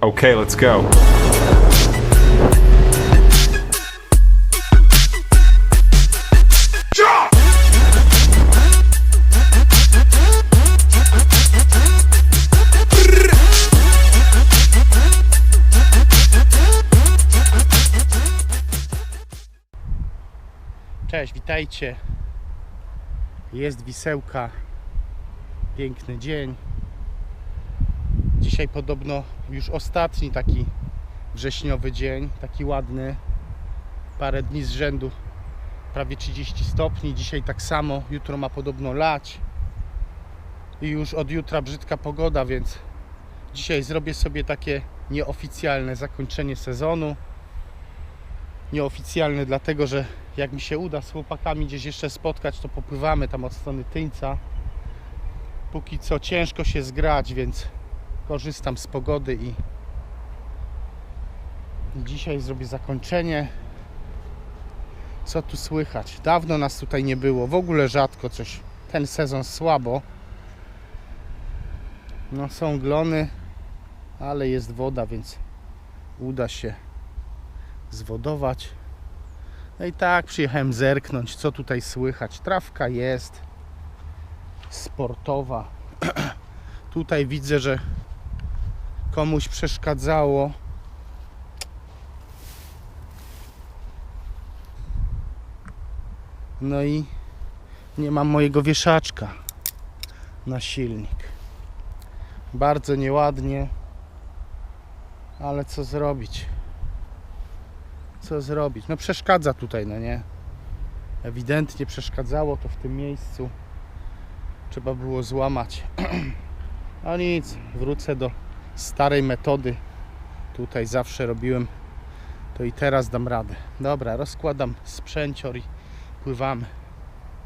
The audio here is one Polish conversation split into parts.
Okay, let's go. Cześć, witajcie. Jest wisełka. Piękny dzień. Dzisiaj podobno już ostatni taki wrześniowy dzień, taki ładny. Parę dni z rzędu prawie 30 stopni. Dzisiaj tak samo. Jutro ma podobno lać. I już od jutra brzydka pogoda, więc dzisiaj zrobię sobie takie nieoficjalne zakończenie sezonu. Nieoficjalne dlatego, że jak mi się uda z chłopakami gdzieś jeszcze spotkać, to popływamy tam od strony Tyńca. Póki co ciężko się zgrać, więc korzystam z pogody i dzisiaj zrobię zakończenie. Co tu słychać? Dawno nas tutaj nie było, w ogóle rzadko coś. Ten sezon słabo. No są glony, ale jest woda, więc uda się zwodować. No i tak przyjechałem zerknąć, co tutaj słychać. Trawka jest sportowa. tutaj widzę, że komuś przeszkadzało. No i nie mam mojego wieszaczka na silnik. Bardzo nieładnie, ale co zrobić? co zrobić? No przeszkadza tutaj, no nie? Ewidentnie przeszkadzało to w tym miejscu. Trzeba było złamać. A nic, wrócę do starej metody. Tutaj zawsze robiłem to i teraz dam radę. Dobra, rozkładam sprzęcior i pływamy.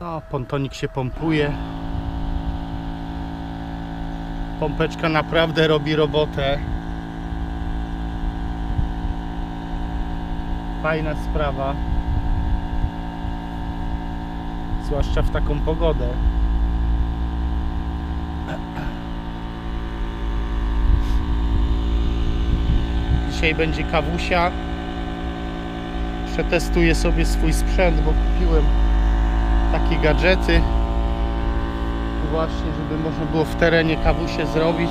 No, pontonik się pompuje. Pompeczka naprawdę robi robotę. fajna sprawa. Zwłaszcza w taką pogodę. Dzisiaj będzie kawusia. Przetestuję sobie swój sprzęt, bo kupiłem takie gadżety. Właśnie, żeby można było w terenie kawusie zrobić.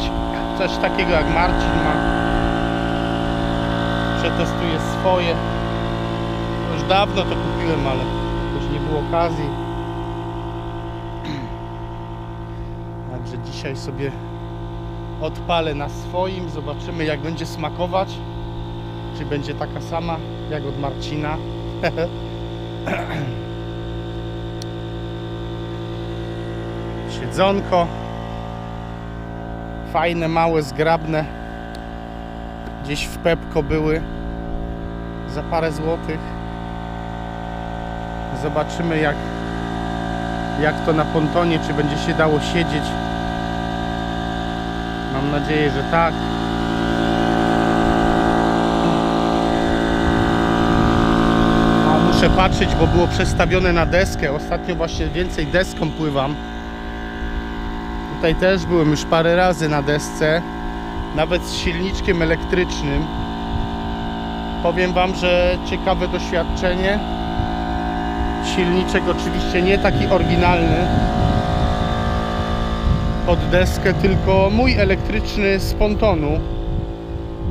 Coś takiego jak Marcin ma. Przetestuję swoje. Już dawno to kupiłem, ale już nie było okazji. Także dzisiaj sobie odpalę na swoim. Zobaczymy jak będzie smakować. Będzie taka sama jak od Marcina. Siedzonko. Fajne, małe, zgrabne. Gdzieś w Pepko były za parę złotych. Zobaczymy jak, jak to na pontonie, czy będzie się dało siedzieć. Mam nadzieję, że tak. Patrzeć, bo było przestawione na deskę. Ostatnio właśnie więcej deską pływam. Tutaj też byłem już parę razy na desce. Nawet z silniczkiem elektrycznym. Powiem Wam, że ciekawe doświadczenie. Silniczek oczywiście nie taki oryginalny pod deskę, tylko mój elektryczny z pontonu.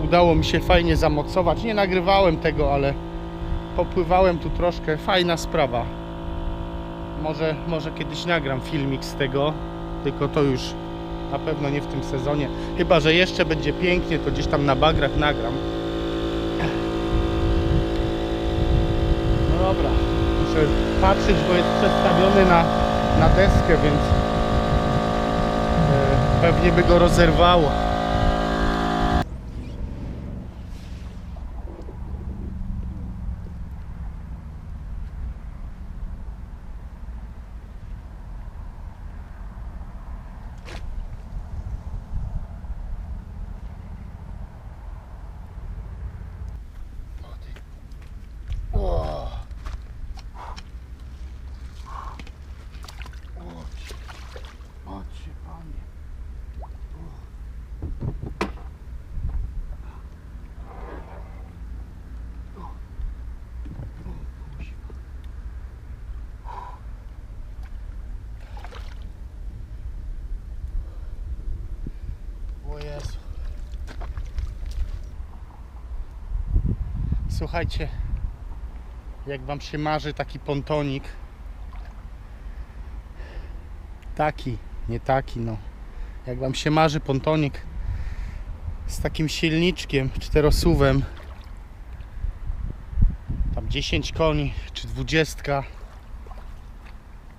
Udało mi się fajnie zamocować. Nie nagrywałem tego, ale popływałem tu troszkę. Fajna sprawa. Może, może kiedyś nagram filmik z tego, tylko to już na pewno nie w tym sezonie. Chyba, że jeszcze będzie pięknie, to gdzieś tam na bagrach nagram. No dobra, muszę patrzeć, bo jest przestawiony na, na deskę, więc e, pewnie by go rozerwało. Jezu. Słuchajcie, jak wam się marzy taki pontonik, taki, nie taki, no. Jak wam się marzy pontonik z takim silniczkiem, czterosuwem, tam 10 koni czy 20,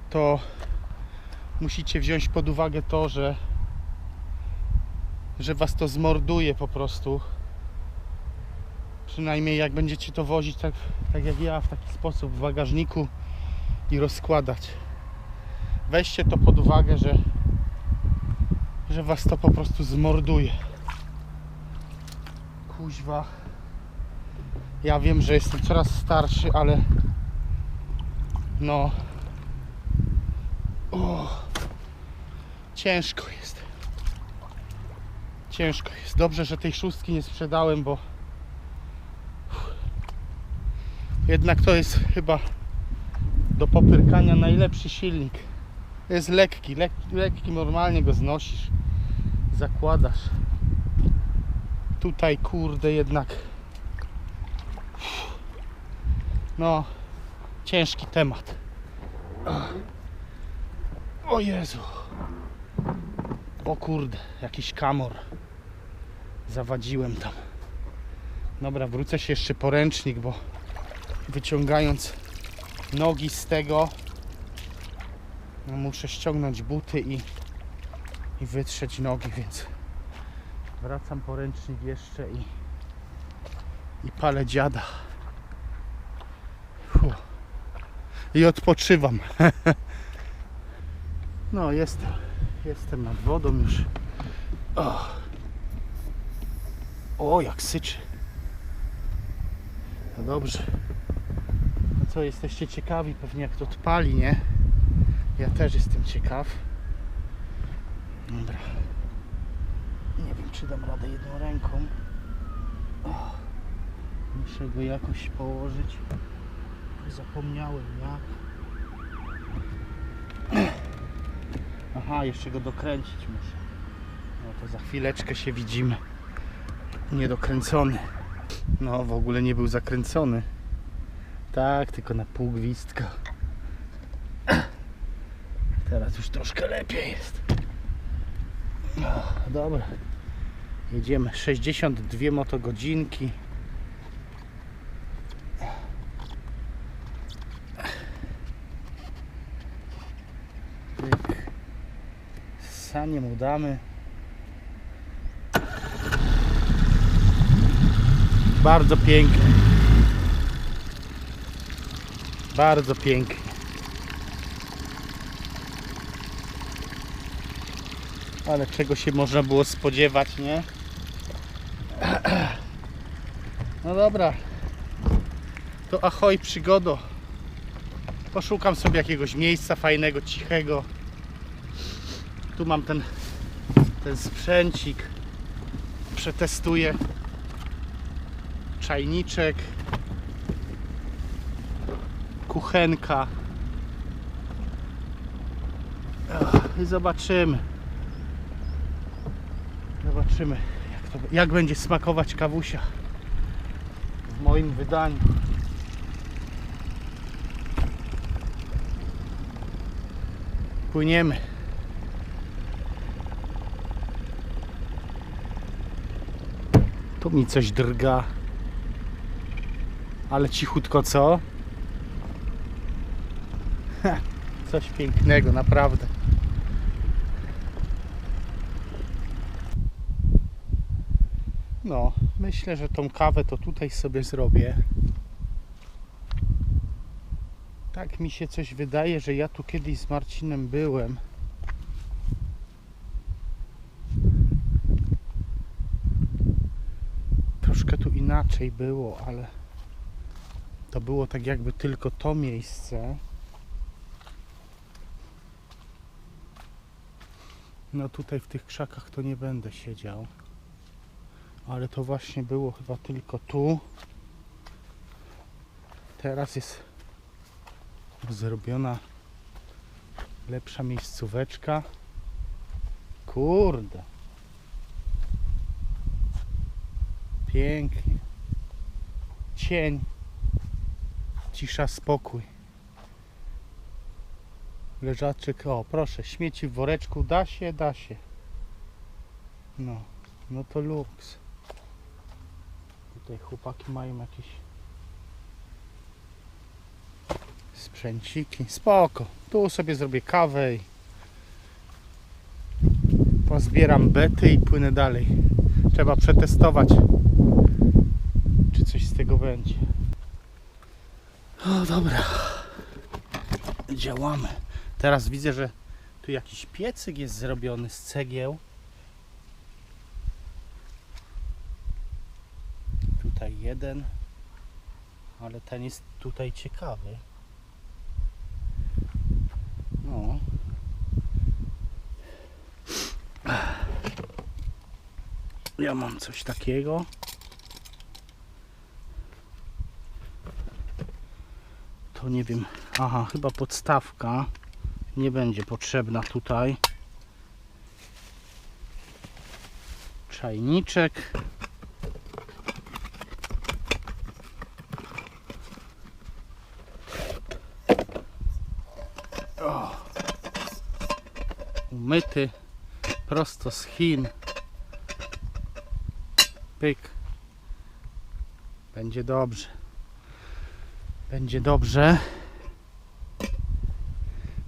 to musicie wziąć pod uwagę to, że że was to zmorduje po prostu. Przynajmniej jak będziecie to wozić tak, tak jak ja w taki sposób w bagażniku i rozkładać. Weźcie to pod uwagę, że że was to po prostu zmorduje. Kuźwa. Ja wiem, że jestem coraz starszy, ale no o, ciężko jest. Ciężko jest. Dobrze, że tej szóstki nie sprzedałem, bo jednak to jest chyba do popyrkania najlepszy silnik. Jest lekki, lekki, lekki normalnie go znosisz, zakładasz. Tutaj kurde jednak no ciężki temat. O Jezu. O kurde, jakiś kamor. Zawadziłem tam. Dobra, wrócę się jeszcze po ręcznik, bo wyciągając nogi z tego no muszę ściągnąć buty i, i wytrzeć nogi, więc wracam po ręcznik jeszcze i, i palę dziada. Fuh. I odpoczywam. No, jestem. Jestem nad wodą już. O, o jak syczy. No dobrze. No co, jesteście ciekawi pewnie jak to odpali, nie? Ja też jestem ciekaw. Dobra. Nie wiem, czy dam radę jedną ręką. O, muszę go jakoś położyć. Zapomniałem jak. Aha, jeszcze go dokręcić muszę. No to za chwileczkę się widzimy. Niedokręcony. No, w ogóle nie był zakręcony. Tak, tylko na pół gwizdka. Teraz już troszkę lepiej jest. No, dobra. Jedziemy. 62 motogodzinki. Pyk. Sanie Bardzo pięknie. Bardzo pięknie. Ale czego się można było spodziewać, nie? No dobra. To ahoj przygodo. Poszukam sobie jakiegoś miejsca fajnego, cichego. Tu mam ten, ten sprzęcik. Przetestuję. Czajniczek. Kuchenka. I zobaczymy. Zobaczymy, jak, to, jak będzie smakować kawusia w moim wydaniu. Płyniemy. Tu mi coś drga. Ale cichutko co? Ha, coś pięknego, naprawdę. No, myślę, że tą kawę to tutaj sobie zrobię. Tak mi się coś wydaje, że ja tu kiedyś z Marcinem byłem. Troszkę tu inaczej było, ale to było tak jakby tylko to miejsce. No tutaj w tych krzakach to nie będę siedział. Ale to właśnie było chyba tylko tu. Teraz jest zrobiona lepsza miejscóweczka. Kurde. Pięknie. Cień. Cisza, spokój. Leżaczek, o proszę, śmieci w woreczku, da się, da się. No, no to luks. Tutaj chłopaki mają jakieś sprzęciki. Spoko. Tu sobie zrobię kawę i pozbieram bety i płynę dalej. Trzeba przetestować, czy coś z tego będzie. O, dobra. Działamy. Teraz widzę, że tu jakiś piecyk jest zrobiony z cegieł. Tutaj jeden, ale ten jest tutaj ciekawy. No. Ja mam coś takiego. To nie wiem. Aha, chyba podstawka nie będzie potrzebna tutaj. Czajniczek. O. Umyty prosto z Chin. Pyk. Będzie dobrze. Będzie dobrze.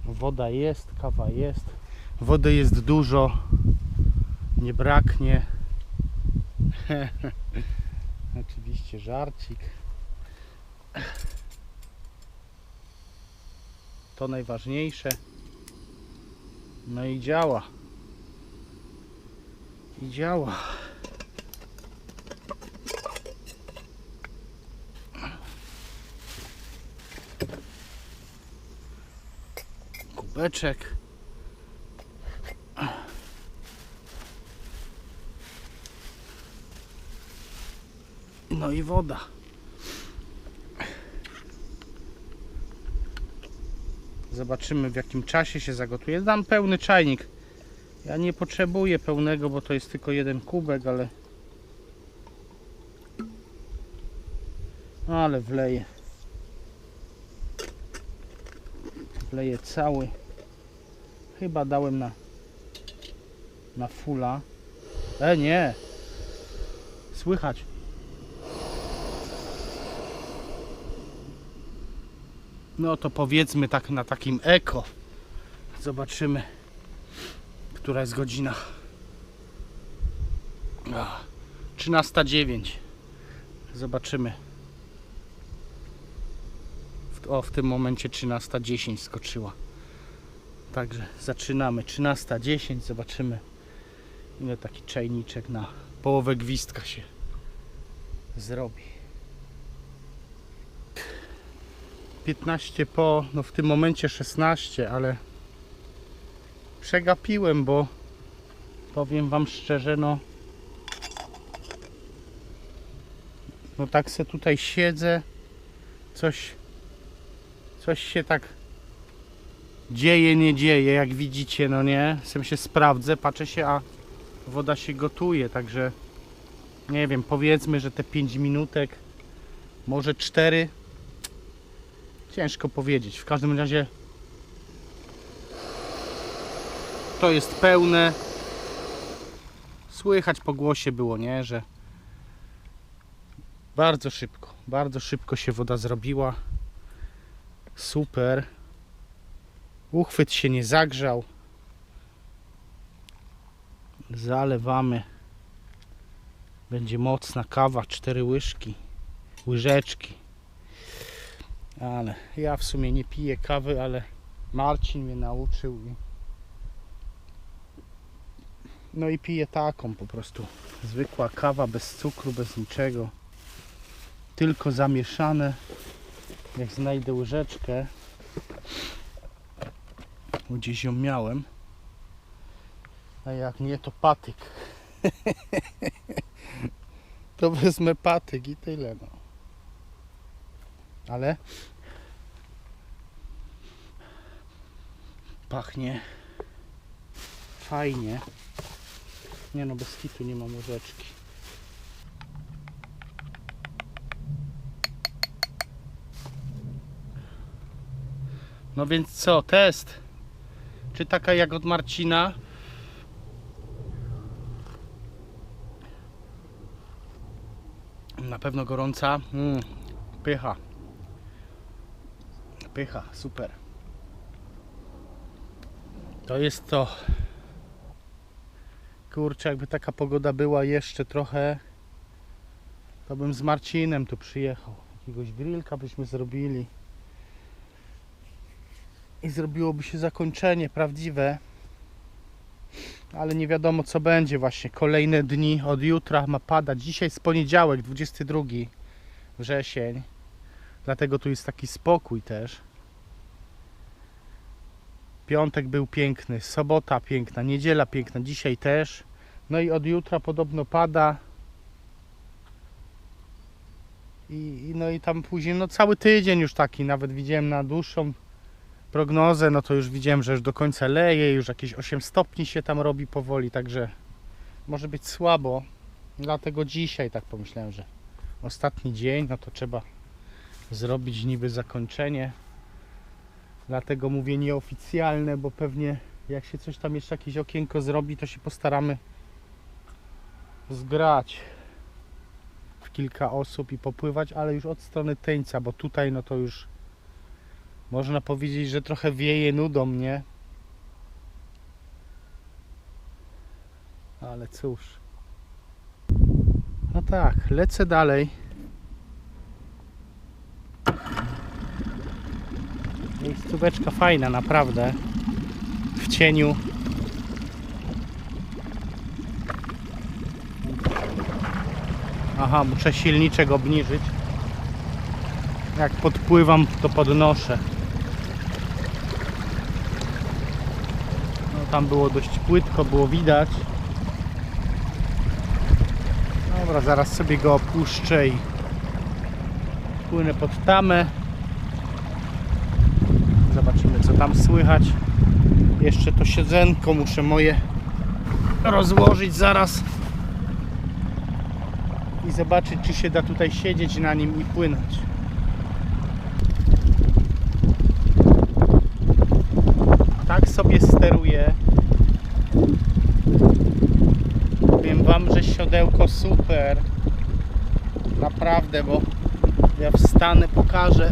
Woda jest, kawa jest. Wody jest dużo. Nie braknie. Oczywiście żarcik. To najważniejsze. No i działa. I działa. Kubeczek. No i woda. Zobaczymy w jakim czasie się zagotuje. Dam pełny czajnik. Ja nie potrzebuję pełnego, bo to jest tylko jeden kubek, ale ale wleję. Wleję cały. Chyba dałem na na fula. E nie. Słychać. No to powiedzmy tak na takim eko. Zobaczymy, która jest godzina. Ach, 13.09. Zobaczymy. O, w tym momencie 13.10 skoczyła. Także zaczynamy. 13.10. Zobaczymy, ile taki czajniczek na połowę gwizdka się zrobi. 15 po, no w tym momencie 16, ale przegapiłem, bo powiem Wam szczerze, no no tak se tutaj siedzę, coś coś się tak dzieje, nie dzieje, jak widzicie, no nie, sam się sprawdzę, patrzę się, a woda się gotuje, także nie wiem, powiedzmy, że te 5 minutek, może 4 Ciężko powiedzieć. W każdym razie to jest pełne. Słychać po głosie było, nie, że bardzo szybko, bardzo szybko się woda zrobiła. Super. Uchwyt się nie zagrzał. Zalewamy. Będzie mocna kawa, cztery łyżki, łyżeczki. Ale ja w sumie nie piję kawy, ale Marcin mnie nauczył. No i piję taką po prostu. Zwykła kawa bez cukru, bez niczego. Tylko zamieszane. Jak znajdę łyżeczkę. Bo gdzieś ją miałem. A jak nie, to patyk. to wezmę patyk i tyle no. Ale pachnie fajnie. Nie no, bez kitu nie mam łyżeczki. No więc co, test? Czy taka jak od Marcina? Na pewno gorąca. Mm, pycha. Pycha, super. To jest to. Kurczę, jakby taka pogoda była jeszcze trochę, to bym z Marcinem tu przyjechał. Jakiegoś grillka byśmy zrobili. I zrobiłoby się zakończenie prawdziwe. Ale nie wiadomo co będzie właśnie. Kolejne dni od jutra ma padać. Dzisiaj jest poniedziałek, 22 wrzesień. Dlatego tu jest taki spokój też. Piątek był piękny, sobota piękna, niedziela piękna, dzisiaj też. No i od jutra podobno pada. I, no i tam później, no cały tydzień już taki, nawet widziałem na dłuższą prognozę, no to już widziałem, że już do końca leje, już jakieś 8 stopni się tam robi powoli, także może być słabo. Dlatego dzisiaj tak pomyślałem, że ostatni dzień, no to trzeba zrobić niby zakończenie. Dlatego mówię nieoficjalne, bo pewnie jak się coś tam jeszcze jakieś okienko zrobi, to się postaramy zgrać w kilka osób i popływać, ale już od strony Teńca, bo tutaj no to już można powiedzieć, że trochę wieje nudą, nie? Ale cóż. No tak, lecę dalej. Miejscóweczka fajna, naprawdę. W cieniu. Aha, muszę silniczek obniżyć. Jak podpływam, to podnoszę. Tam było dość płytko, było widać. Dobra, zaraz sobie go opuszczę i płynę pod tamę. Zobaczymy co tam słychać. Jeszcze to siedzenko muszę moje rozłożyć zaraz i zobaczyć czy się da tutaj siedzieć na nim i płynąć. Sobie steruję. Powiem wam, że siodełko super. Naprawdę, bo ja wstanę, pokażę.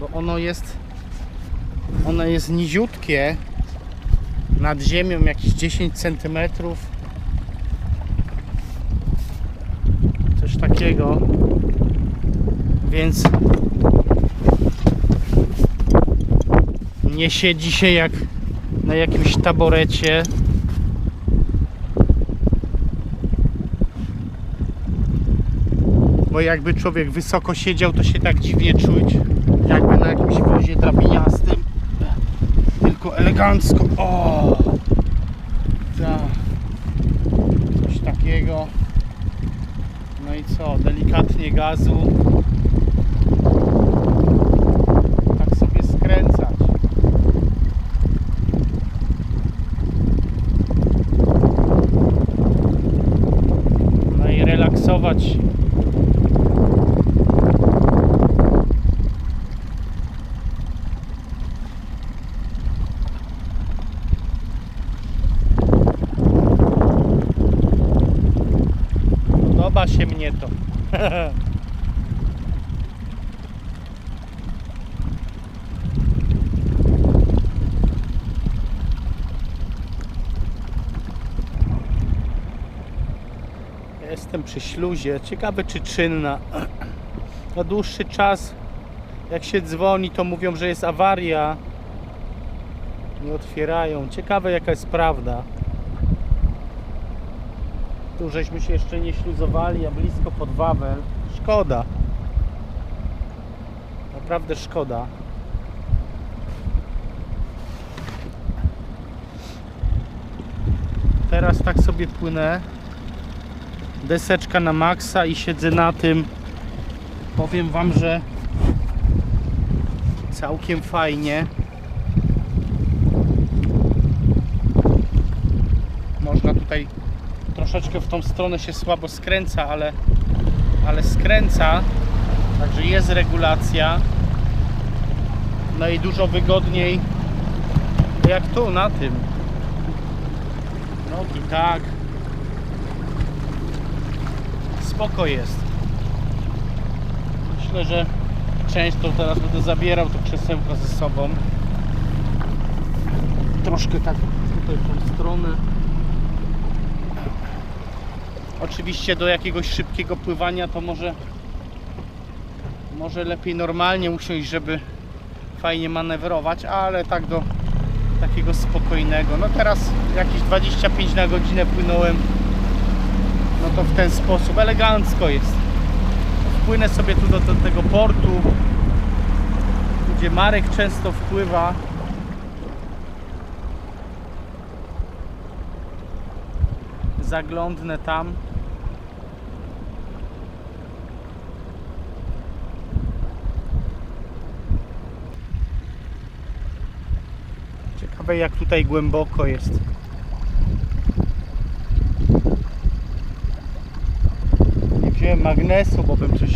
Bo ono jest ono jest niziutkie nad ziemią jakieś 10 cm coś takiego więc nie siedzi się jak na jakimś taborecie. Bo jakby człowiek wysoko siedział to się tak dziwnie czuć. Jakby na jakimś wozie drabiniastym. Tylko elegancko. O! Tak. Coś takiego. No i co? Delikatnie gazu tak sobie skręcać no i relaksować się Podoba się mnie to. Jestem przy śluzie. Ciekawe czy czynna. Na dłuższy czas jak się dzwoni to mówią, że jest awaria. Nie otwierają. Ciekawe jaka jest prawda. Tu żeśmy się jeszcze nie śluzowali, a blisko pod Wawel. Szkoda. Naprawdę szkoda. Teraz tak sobie płynę. Deseczka na maksa i siedzę na tym. Powiem Wam, że całkiem fajnie. Można tutaj troszeczkę w tą stronę się słabo skręca, ale, ale skręca. Także jest regulacja. No i dużo wygodniej jak tu na tym. Nogi tak. Spoko jest. Myślę, że często teraz będę zabierał to krzesełko ze sobą. Troszkę tak tutaj w tą stronę. Oczywiście do jakiegoś szybkiego pływania to może może lepiej normalnie usiąść, żeby fajnie manewrować, ale tak do takiego spokojnego. No teraz jakieś 25 na godzinę płynąłem. No to w ten sposób elegancko jest. Wpłynę sobie tu do, do tego portu, gdzie Marek często wpływa. Zaglądnę tam. Ciekawe jak tutaj głęboko jest. Nie wziąłem magnesu, bo bym coś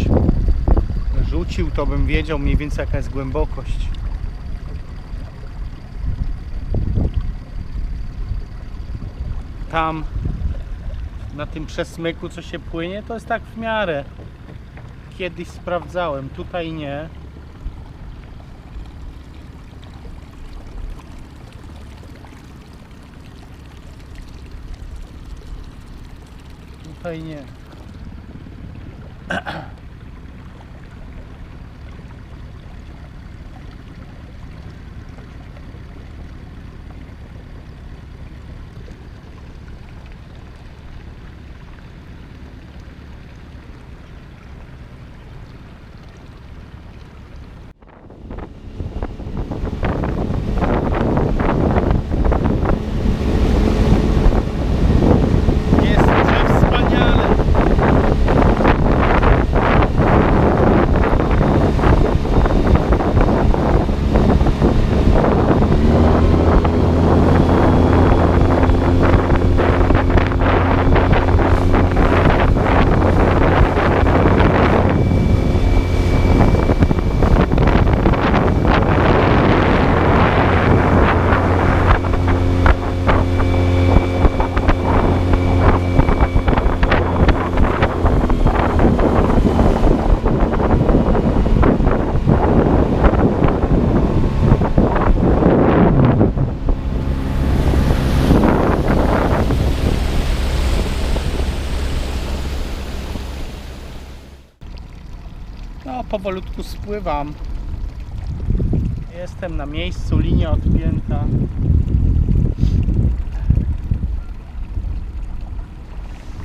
rzucił, to bym wiedział mniej więcej jaka jest głębokość. Tam na tym przesmyku co się płynie to jest tak w miarę. Kiedyś sprawdzałem, tutaj nie. Tutaj nie. Jest że wspaniale. No, powolutku spływam. Jestem na miejscu, linia odpięta.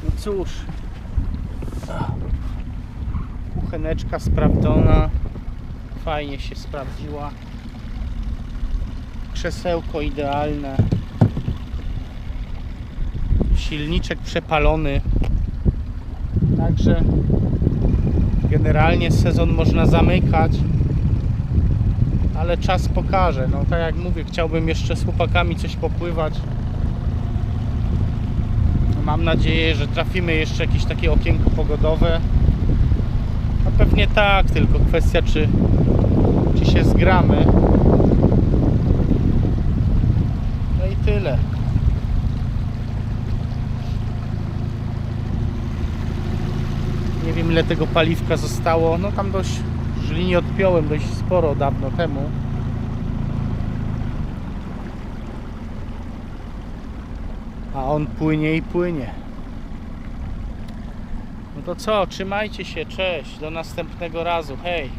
No cóż. Kucheneczka sprawdzona. Fajnie się sprawdziła. Krzesełko idealne. Silniczek przepalony. Także generalnie sezon można zamykać, ale czas pokaże. No tak jak mówię, chciałbym jeszcze z chłopakami coś popływać. Mam nadzieję, że trafimy jeszcze jakieś takie okienko pogodowe. A pewnie tak, tylko kwestia czy, czy się zgramy. No i tyle. Nie wiem ile tego paliwka zostało. No tam dość już linię odpiąłem dość sporo dawno temu. A on płynie i płynie. No to co, trzymajcie się, cześć, do następnego razu, hej.